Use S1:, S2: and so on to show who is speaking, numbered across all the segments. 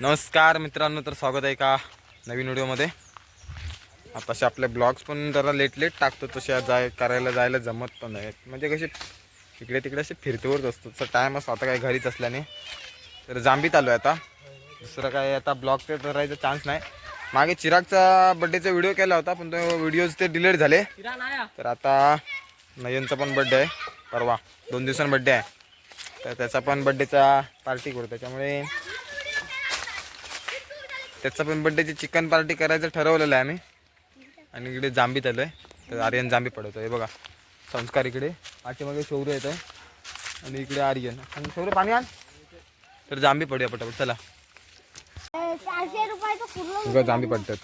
S1: नमस्कार मित्रांनो तर स्वागत आहे का नवीन व्हिडिओमध्ये? तसे आपले ब्लॉग्स पण जरा लेट लेट टाकतो तसे जाय करायला जायला जमत पण नाही. म्हणजे कसे इकडे तिकडे असे फिरतेवरच असतो. तसं टाईम असतो आता काय घरीच असल्याने. तर जांबीत आलो आहे आता. दुसरं काय आता ब्लॉग ते करायचा चान्स नाही. मागे चिरागचा बड्डेचा व्हिडिओ केला होता पण तो व्हिडिओज ते डिलीट झाले. तर आता नयनचा पण बड्डे आहे. परवा दोन दिवसांनी बड्डे आहे. तर त्याचा पण बड्डेचा पार्टी करू. त्याच्यामुळे त्याचा पण बड्डेची चिकन पार्टी करायचं ठरवलेलं आहे आम्ही. आणि इकडे जांबीत आलो आहे. तर आर्यन जांबी पडवतो हे बघा संस्कार इकडे. पाठीमागे शौर्य येत आहे आणि इकडे आर्यन. आणि शौर्य पाणी आण. तर जांबी पडूया पटापट. चला. बघा जांबी पडतात.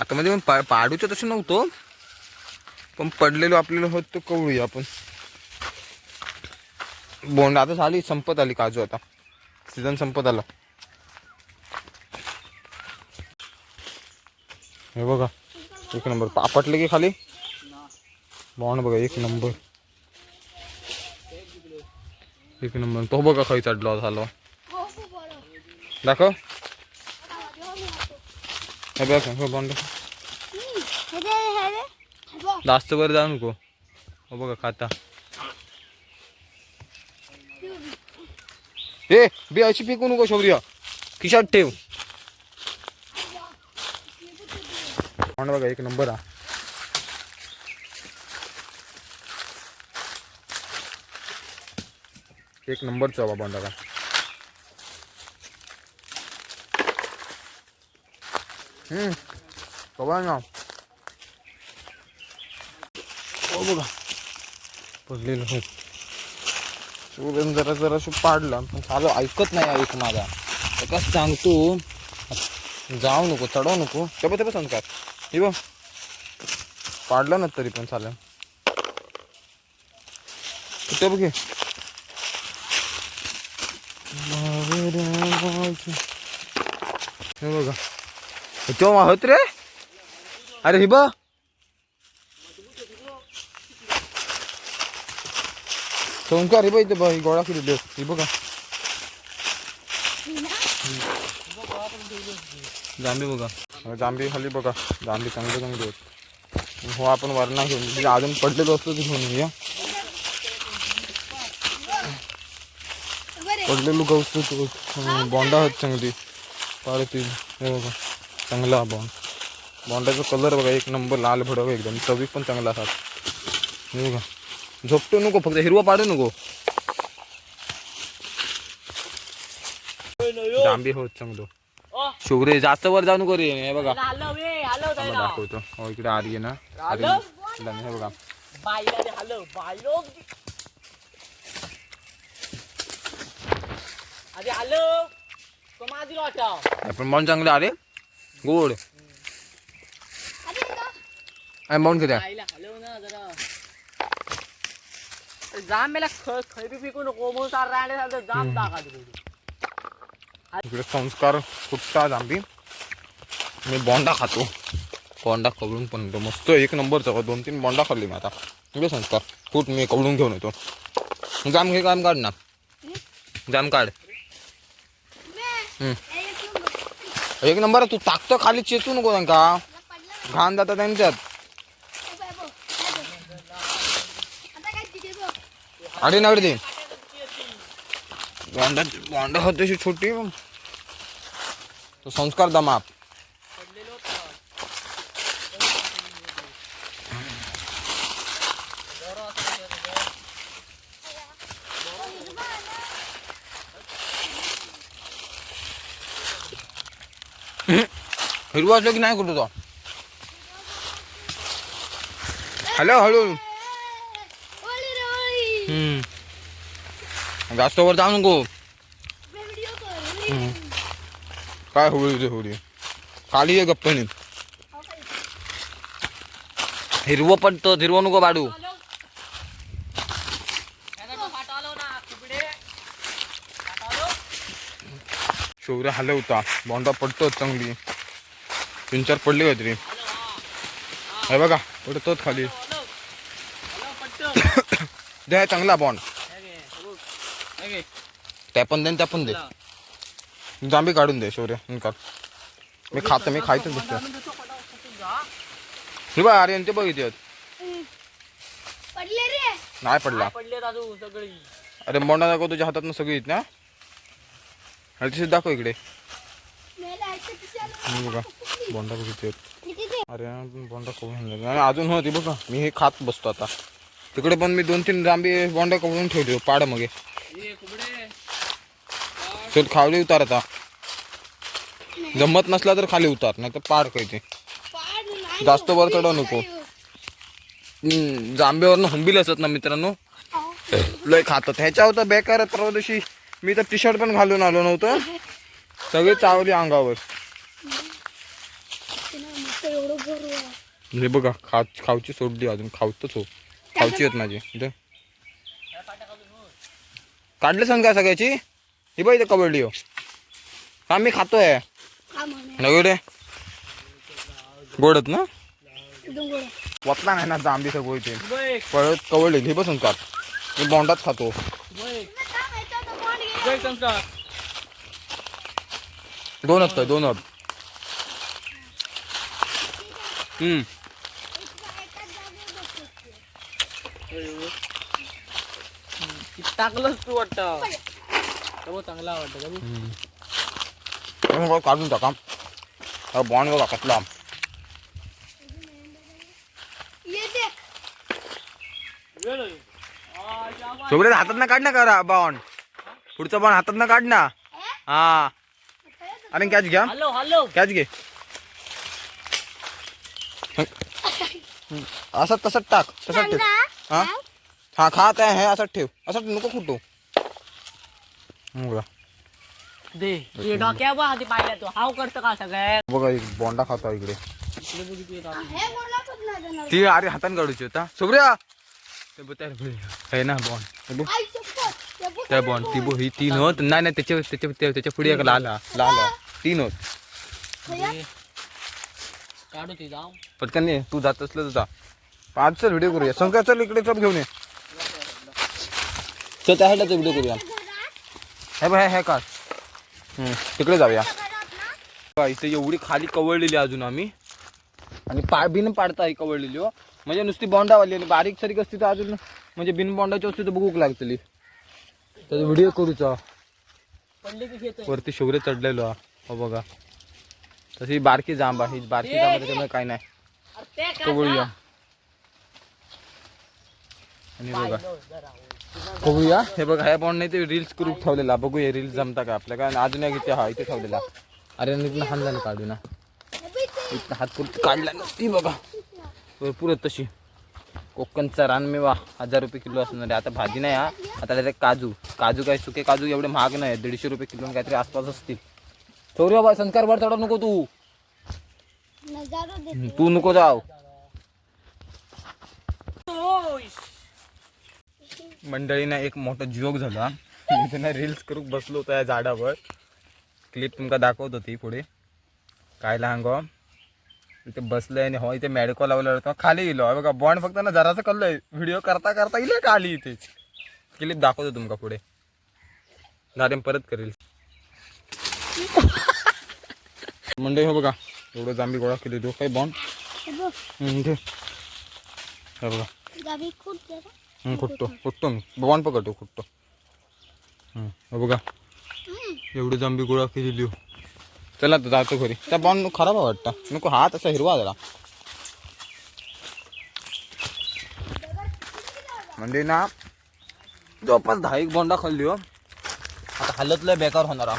S1: आता म्हणजे पण पा पाडूचं तसं नव्हतं. पण पडलेलो आपल्याला होत तो कवळूया आपण. बोंड आता झाली संपत आली काजू आता. सीझन संपत आला. हे बघा एक नंबर. पापटले की खाली? बॉन्ड बघा एक नंबर. एक नंबर. तो बघा खाई चढला झाला दाखव. हे बघा हे बॉन्ड जास्त वर जाऊ नको. हो बघा खाता. ए बी अशी पिकू नको शौर्य. खिशात ठेव. बॉन्ड बघा एक नंबर हा. एक नंबरचा बाबा बघा. हम्म ना. हो बघा. पडलेलं हो सूर्यन जरा जराशी पाडला. पण चालू ऐकत नाही ऐक माझा. एकच सांगतो. जाऊ नको चढवू नको. ते ते संस्कार हे बघ. पाडलं ना तरी पण चालेल. कुठे बघे हे. बघा. तेव्हा होत रे? अरे हे बघ. हे बघ इथे बघ ही गोळा केलेली आहे. ही बघा जांबी बघा जांबी खाली बघा जांबी चांगली चांगली आहेत हो आपण वरणा घेऊन म्हणजे अजून पडलेलो असतो ते घेऊन येऊया पडलेलो तो हं, बोंडा आहेत चांगली पाळतील हे बघा चांगला बॉन्ड बॉन्डाचा कलर बघा एक नंबर लाल भडक एकदम चवी पण चांगला असतात हे बघा झोपटो नको फक्त हिरवा पाडू नको. जांबी होत चांगलो. शुभरे जास्त वर जाऊ नको रे हे बघा. दाखवतो. हो इकडे आर्य ना. हे बघा.
S2: अरे
S1: आपण बॉन्ड चांगले आले. गोड. आणि बॉन्ड किती आहे?
S2: आईला हॅलो ना जरा जाम मेला
S1: इकडे संस्कार फुटता जांबी मी बॉन्डा खातो. बॉन्डा कवळून पण येतो मस्त एक नंबरचा दोन तीन बॉन्डा खाल्ली मी आता. इकडे संस्कार फूट मी कवळून घेऊन येतो. जाम घे काम काढ ना. जाम काढ. हम्म. एक नंबर आहे, तू ताकतं खाली चेचू नको त्यांका. घाण जातं त्यांच्यात
S3: आता काय तिथे बघ
S1: आडी नावडी दे. बॉन्डा बॉन्डा होते अशी छोटी तो संस्कार दमाप हिरवा असलो की नाही कुठं तो? हॅलो हळू जास्त वर जाऊ नको. काय होळी रे होळी खाली ये गप्पनी हिरवं पडतो हिरवं नको बाडू
S2: पाठवलो ना कुबडे पाठवलो
S1: हलवता. बॉन्डा पडतो चांगली. तीन चार पडली काहीतरी. हे बघा पडतोच खाली.
S2: पट्ट
S1: दे चांगला बॉन्ड. त्या पण दे आणि त्या पण दे. जांभी काढून दे शौर्य काढ मी खातो मी खायचं
S2: जा.
S1: हे बघ अरे ते बघ इथे नाही पडला अरे बोंडा दाखव तुझ्या हातात सगळी ना अरे तिथे दाखव इकडे बघा बोंडा बघ? अरे बोंडा. आणि अजून होती बघा मी हे खात बसतो आता तिकडे पण मी दोन तीन जांबी बोंडा करून ठेवली पाड मग.
S2: ए
S1: चल खाली उतार आता. जमत नसला तर खाली उतार नाही तर पाड
S3: काही ते
S1: जास्त वर
S3: हो.
S1: नको. जांब्यावरनं हंबील असत ना मित्रांनो? लय खातात. ह्याच्यावर तर बेकार परवा दिवशी मी तर टी शर्ट पण घालून आलो नव्हतं. सगळे चावली अंगावर. हे बघा खा खाऊची सोडली अजून खाऊतच हो. खाऊची आहेत माझी. इथं. काढले सांग का सगळ्याची? ही बाई इथं कबड्डी हो. हा मी खातोय. नगो रे गोडत ना. वतला नाही ना जांबी सगळं इथे
S2: कुबे
S1: परत कवडली हे बसून काढ मी बोंडाच खातो. दोन असतं दोन हब हम्म
S3: एकाच जागेवर बसतो.
S2: टाकलंच तू वाटतं चांगला वाटतं
S1: काढून टाका बॉन्ड बघा कसला सगळे हातात ना काढ ना करा बॉन्ड पुढचा बॉन्ड हातात ना काढ ना हा अरे कॅच घ्या
S2: हॅलो
S1: कॅच घे असं तसंच टाक तसंच ठेव. हा? हा? खात आहे हे असंच ठेव. असं नको कुठू बघा
S2: दे डोक्या बा आधी पाहिल्या तू. हाव करतं का सगळ्यात
S1: बघा एक बोंडा खातो इकडे.
S3: हे.
S1: ती अरे हातान काढूची होता. सुब्रिया ते बघ त्या बघ. ना बॉन्ड त्या बॉन्ड ती बघ ही तीन होत नाही नाही त्याच्या त्याच्या त्या- त्याच्या पुढे एक लाल हा, लाल हा. तीन होत.
S2: काढू ती जाऊ.
S1: पटकन ये तू जात असलं तर जा. पाच चल व्हिडिओ करूया. संका चल इकडे चल घेऊन ये. चल त्या साईडला व्हिडिओ करूया. हे बघ हे- हे हम्म, तिकडे जाऊया. बघा, इथे एवढी खाली कवळलेली अजून आम्ही. आणि पा बिन पाडता ही कवळलेली हो. म्हणजे नुसती बॉन्डावाली आणि बारीक सारीक असती तर अजून म्हणजे बिन बॉन्डाची असती तर बघूक लागतली. तर व्हिडिओ करूचा
S2: की
S1: वरती शौर्य चढलेलो हा. हो बघा. तशी बारकी जांब आहे. ही बारकी जांब आहे, त्याच्यामुळे काय नाही. कवळूया आणि बघा. बघूया. हे बघा ह्या बॉन्ड नाही ते रील्स करून ठेवलेला. बघूया रील्स जमता का आपल्या काय? अजून एक इथे हा इथे ठेवलेला. अरे इथनं हात झालं काढू ना इथं हात पुरती काढला ना. ती बघा. भरपूर तशी. कोकणचा रानमेवा हजार रुपये किलो असणार आहे. आता भाजी नाही हा. आता डायरेक्ट काजू. काजू काय सुके काजू एवढे महाग नाही दीडशे रुपये किलो काहीतरी आसपास असतील. ठेवूया बा संस्कार वर चढा नको तू. तू नको जाव मंडळीनं एक मोठा जोक झाला. मी त्यांना रील्स करून बसलो होतो या झाडावर. क्लिप तुमका दाखवत होती पुढे. काय लहान गो इथे बसलंय आणि हो इथे मेडिको लावलं होतं खाली गेलो. हे बघा बॉन्ड फक्त ना जरासं कळलंय व्हिडिओ करता करता इले खाली इथेच? क्लिप दाखवतो तुमका पुढे. झाले परत करेल. मंडळी हो बघा. एवढं जांभी गोळा केली. तो काही बॉन्ड
S3: हे बघ.
S1: हे. हं, कुठतो मी बॉन्ड पकडतो कुठतो हं, हे बघा एवढी जांभी गोळा हो चला आता जातो घरी त्या बॉन्ड खराब वाटतं नको हात असा हिरवा जरा म्हणजे ना जवळपास दहा एक बोंडा खाल्ली हो आता हालत लय बेकार होणार हा.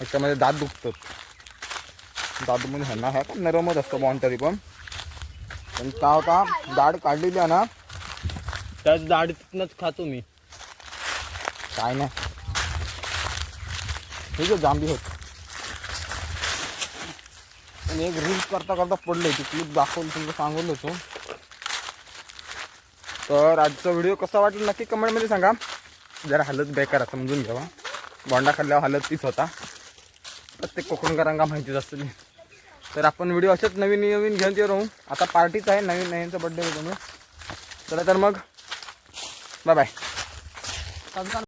S1: याच्यामध्ये दात दुखतात दात म्हणजे ह्यांना ह्या पण नरमच असतो बॉन्ड तरी पण पण का होता दाढ काढलेली आहे ना त्याच दाढीतनंच खातो मी. काय नाही. हे जे जांभी होत आणि एक रील्स करता करता पडले ती क्लिप दाखवून तुमचं सांगून होतो तर आजचा व्हिडिओ कसा वाटला नक्की कमेंटमध्ये सांगा. जरा हालत बेकार आहे, समजून घ्यावा. बोंडा खाल्ल्यावर हालत तीच होता. प्रत्येक कोकणकरांना माहितीच असते. तर आपण व्हिडिओ असेच नवीन नवीन घेऊन येऊ राहू. आता पार्टीच आहे नवीन नवीनचा बड्डे होतो चला तर मग. Bye bye